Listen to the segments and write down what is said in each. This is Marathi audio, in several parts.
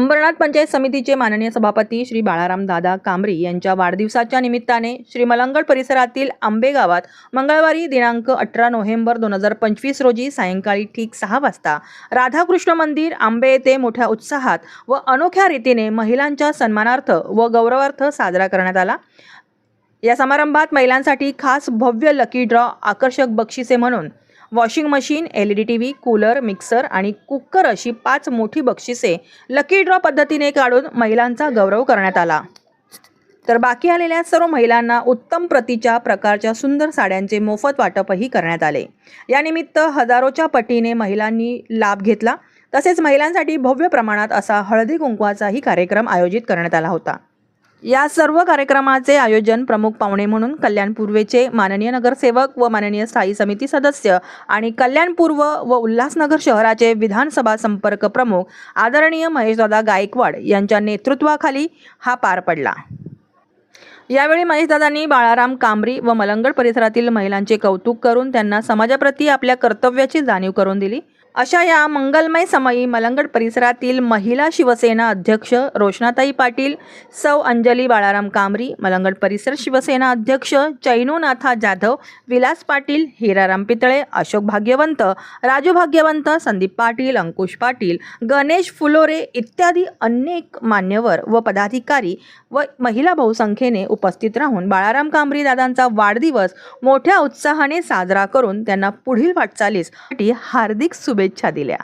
अंबरनाथ पंचायत समितीचे माननीय सभापती श्री बाळाराम दादा कांबरी यांच्या वाढदिवसाच्या निमित्ताने श्री मलंगड परिसरातील आंबे गावात मंगळवारी दिनांक अठरा नोव्हेंबर दोन हजार पंचवीस रोजी सायंकाळी ठीक सहा वाजता राधाकृष्ण मंदिर आंबे येथे मोठ्या उत्साहात व अनोख्या रीतीने महिलांच्या सन्मानार्थ व गौरवार्थ साजरा करण्यात आला. या समारंभात महिलांसाठी खास भव्य लकी ड्रॉ आकर्षक बक्षिसे म्हणून washing machine L E D T V cooler mixer आणि कुकर अशी पाच मोठी बक्षिसे लकी ड्रॉ पद्धतीने काढून महिलांचा गौरव करण्यात आला. तर बाकी आलेल्या सर्व महिलांना उत्तम प्रतीच्या प्रकारच्या सुंदर साड्यांचे मोफत वाटपही करण्यात आले. यानिमित्त हजारोच्या पटीने महिलांनी लाभ घेतला. तसेच महिलांसाठी भव्य प्रमाणात असा हळदी कुंकवाचाही कार्यक्रम आयोजित करण्यात आला होता. या सर्व कार्यक्रमाचे आयोजन प्रमुख पाहुणे म्हणून कल्याण पूर्वेचे माननीय नगरसेवक व माननीय स्थायी समिती सदस्य आणि कल्याण पूर्व व उल्हासनगर शहराचे विधानसभा संपर्क प्रमुख आदरणीय महेशदादा गायकवाड यांच्या नेतृत्वाखाली हा पार पडला. यावेळी महेशदादांनी बाळाराम कांबरी व मलंगड परिसरातील महिलांचे कौतुक करून त्यांना समाजाप्रती आपल्या कर्तव्याची जाणीव करून दिली. अशा या मंगलमय समयी मलंगड परिसरातील महिला शिवसेना अध्यक्ष रोशनाताई पाटील सौ अंजली बाळाराम कांबरी मलंगड परिसर शिवसेना अध्यक्ष चैनूनाथा जाधव विलास पाटील हिराराम पितळे अशोक भाग्यवंत राजू भाग्यवंत संदीप पाटील अंकुश पाटील गणेश फुलोरे इत्यादी अनेक मान्यवर व पदाधिकारी व महिला बहुसंख्येने उपस्थित राहून बाळाराम कांबरी दादांचा वाढदिवस मोठ्या उत्साहाने साजरा करून त्यांना पुढील वाटचालीस हार्दिक शुभेच्छा शुभेच्छा दिल्या.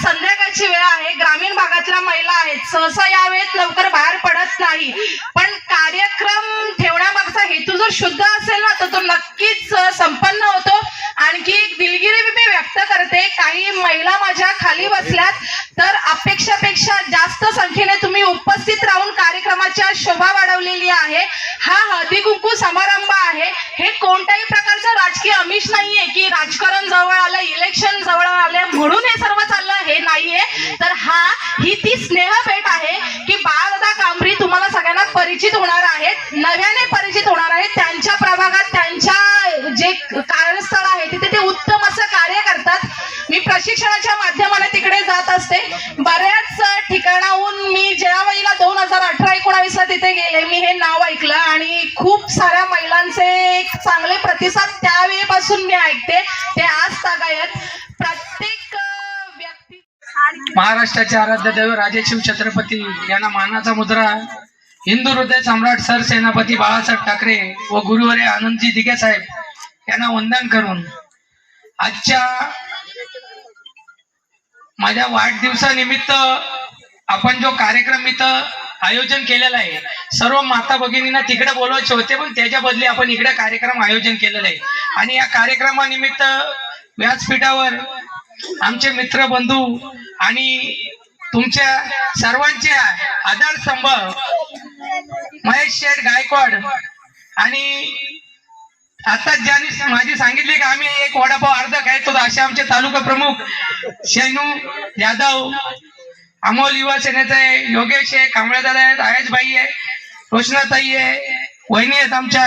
आज संध्याकाळची वेळ आहे. ग्रामीण भागातल्या महिला आहेत. सहसा या वेळेत लवकर बाहेर पडत नाही. पण कार्यक्रम ठेवण्यामागचा हेतू जर शुद्ध असेल ना तर तो नक्कीच संपन्न होतो. आणखी एक दिलगिरी मी व्यक्त करते. काही महिला माझ्या खाली बसल्यात. तर अपेक्षापेक्षा जास्त संख्येने तुम्ही उपस्थित राहून कार्यक्रमाच्या शोभा वाढवलेली आहे. हा हळदी कुंकू समारंभ आहे. हे कोणत्याही प्रकारचं राजकीय अमिष नाहीये की राजकारण जवळ आलं इलेक्शन जवळ आलं. म्हणून हे सर्व चाललं नाहीये. तर हा ही ती स्नेह भेट आहे की बाळदादा कांबरी तुम्हाला सगळ्यांना परिचित होणार आहेत. नव्याने परिचित होणार आहेत. त्यांच्या प्रभागात त्यांच्या जे कार्यस्थळ आहे तिथे ते उत्तम असं कार्य करतात. मी प्रशिक्षणाच्या माध्यमाने तिकडे जात असते. बऱ्याच ठिकाणाहून मी ज्या जेवाईला दोन हजार अठरा एकोणावीस ला तिथे गेले. मी हे नाव ऐकलं आणि खूप साऱ्या महिलांचे एक चांगले प्रतिसाद त्यावेळेपासून मी ऐकते. ते आज तागायत. प्रत्येक महाराष्ट्राचे आराध्य दैव राजे शिव छत्रपती यांना मानाचा मुद्रा हिंदू हृदय सम्राट सर सेनापती बाळासाहेब ठाकरे व गुरुवरे आनंदजी दिघे साहेब यांना वंदन करून आजच्या माझ्या वाढदिवसानिमित्त आपण जो कार्यक्रम इथं आयोजन केलेला आहे सर्व माता भगिनींना तिकडे बोलवायचे होते पण त्याच्या बदली आपण इकडे कार्यक्रम आयोजन केलेलं आहे. आणि या कार्यक्रमानिमित्त व्यासपीठावर आमचे मित्र बंधू आणि तुमच्या सर्वांचे आधारस्तंभ महेश शेठ गायकवाड. आणि आता ज्यांनी माझी सांगितली की आम्ही एक वडापाव अर्धा खायचो असे आमचे तालुका प्रमुख शेनू यादव अमोल युवा सेनेचे योगेश आहे कांबळेदादा आहेत आयशबाई आहे रोशनाताई आहे वहिनी आहेत आमच्या.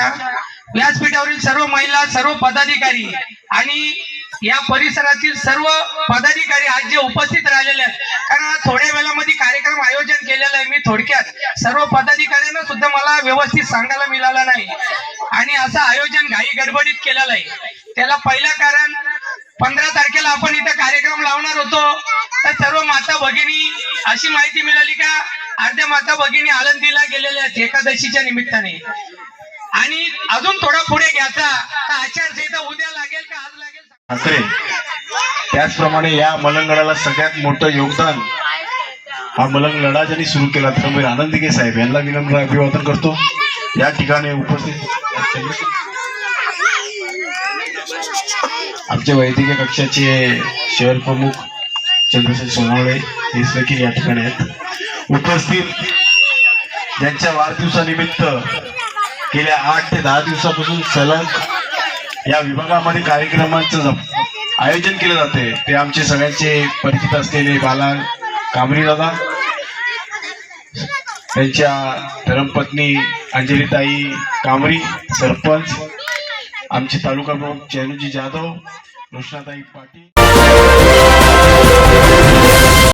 व्यासपीठावरील सर्व महिला सर्व पदाधिकारी आणि या परिसरातील सर्व पदाधिकारी आज जे उपस्थित राहिलेले आहेत कारण थोड्या वेळामध्ये कार्यक्रम आयोजन केलेला आहे मी थोडक्यात. सर्व पदाधिकाऱ्यांना सुद्धा मला व्यवस्थित सांगायला मिळालं नाही. आणि असं आयोजन घाई गडबडीत केलेलं आहे. त्याला पहिलं कारण पंधरा तारखेला आपण इथं कार्यक्रम लावणार होतो. तर सर्व माता भगिनी अशी माहिती मिळाली का? अर्ध्या माता भगिनी आळंदीला गेलेल्या आहेत एकादशीच्या निमित्ताने. आणि अजून थोडा पुढे घ्यायचा. तर आचारसंहिता उद्या लागेल का? ठाकरे त्याचप्रमाणे या मलंगडाला सगळ्यात मोठं योगदान हा मलंग लढा ज्यांनी सुरू केला धर्मवीर आनंदिके साहेब यांना विनम्र अभिवादन करतो. या ठिकाणी उपस्थित आमचे वैद्यकीय कक्षाचे शहर प्रमुख चंद्रशेखर सोनावळे हे देखील या ठिकाणी आहेत. उपस्थित ज्यांच्या वाढदिवसानिमित्त गेल्या आठ ते दहा दिवसापासून सलग या विभागामध्ये कार्यक्रमांचं जप- आयोजन केलं जाते. ते आमचे सगळ्यांचे परिचित असलेले बाला कामरी दादा त्यांच्या धर्मपत्नी अंजलीताई कामरी सरपंच आमचे तालुका प्रमुख चैनुजी जाधव कृष्णाताई पाटील.